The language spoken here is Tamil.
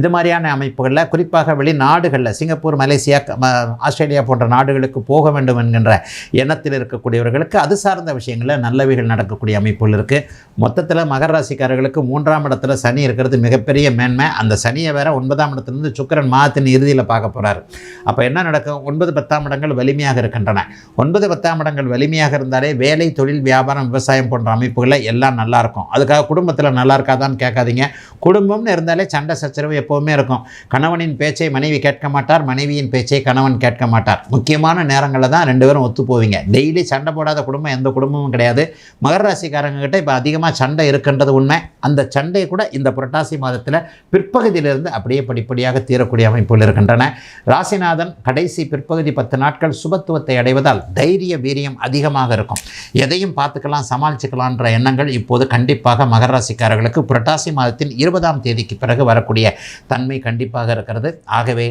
இது மாதிரியான அமைப்புகளில் குறிப்பாக வெளிநாடுகளில் சிங்கப்பூர் மலேசியா ஆஸ்திரேலியா போன்ற நாடுகளுக்கு போக வேண்டும் என்கின்ற எண்ணத்தில் இருக்கக்கூடியவர்களுக்கு அது சார்ந்த விஷயங்களில் நல்லவைகள் நடக்கக்கூடிய அமைப்புகள் இருக்குது மொத்தத்தில் மகர ராசிக்காரர்களுக்கு மூன்றாம் இடத்துல சனி இருக்கிறது மிகப்பெரிய மேன்மை. அந்த சனியை வேற ஒன்பதாம் இடத்துலேருந்து சுக்கிரன் மாதத்தின் இறுதியில் பார்க்க போகிறார் அப்போ என்ன நடக்கும்? ஒன்பது பத்தாம் இடங்கள் வலிமையாக இருக்கின்றன. ஒன்பது பத்தாம் இடங்கள் வலிமையாக இருந்தாலே வேலை தொழில் வியாபாரம் விவசாயம் போன்ற அமைப்புகளில் எல்லாம் நல்லா இருக்கும். அதுக்காக குடும்பத்தில் நல்லா இருக்காதான்னு கேட்காதீங்க. குடும்பம்னு இருந்தாலே சண்டை சச்சரவு எப்போவுமே இருக்கும். கணவனின் பேச்சை மனைவி கேட்க மாட்டார் மனைவியின் பேச்சை கணவன் கேட்க மாட்டார். முக்கியமான நேரங்களில் தான் ரெண்டு பேரும் ஒத்து போவீங்க. டெய்லி சண்டை போடாத குடும்பம் எந்த குடும்பமும் கிடையாது. மகர ராசிக்காரங்கக்கிட்ட இப்போ அதிகமாக சண்டை இருக்குன்றது உண்மை. அந்த சண்டை கூட இந்த புரட்டாசி மாதத்தில் பிற்பகுதியிலிருந்து அப்படியே படிப்படியாக தீரக்கூடிய அமைப்புகள் இருக்கின்றன. ராசிநாதன் கடைசி பிற்பகுதி பத்து நாட்கள் சுபத்துவத்தை அடைவதால் தைரிய வீரியம் அதிகமாக இருக்கும். எதையும் பார்த்துக்கலாம் சமாளிச்சுக்கலான்ற எண்ணங்கள் இப்போது கண்டிப்பாக மகர ராசிக்காரர்களுக்கு புரட்டாசி மாதத்தின் இருபதாம் தேதிக்கு பிறகு வரக்கூடிய தன்மை கண்டிப்பாக இருக்கிறது. ஆகவே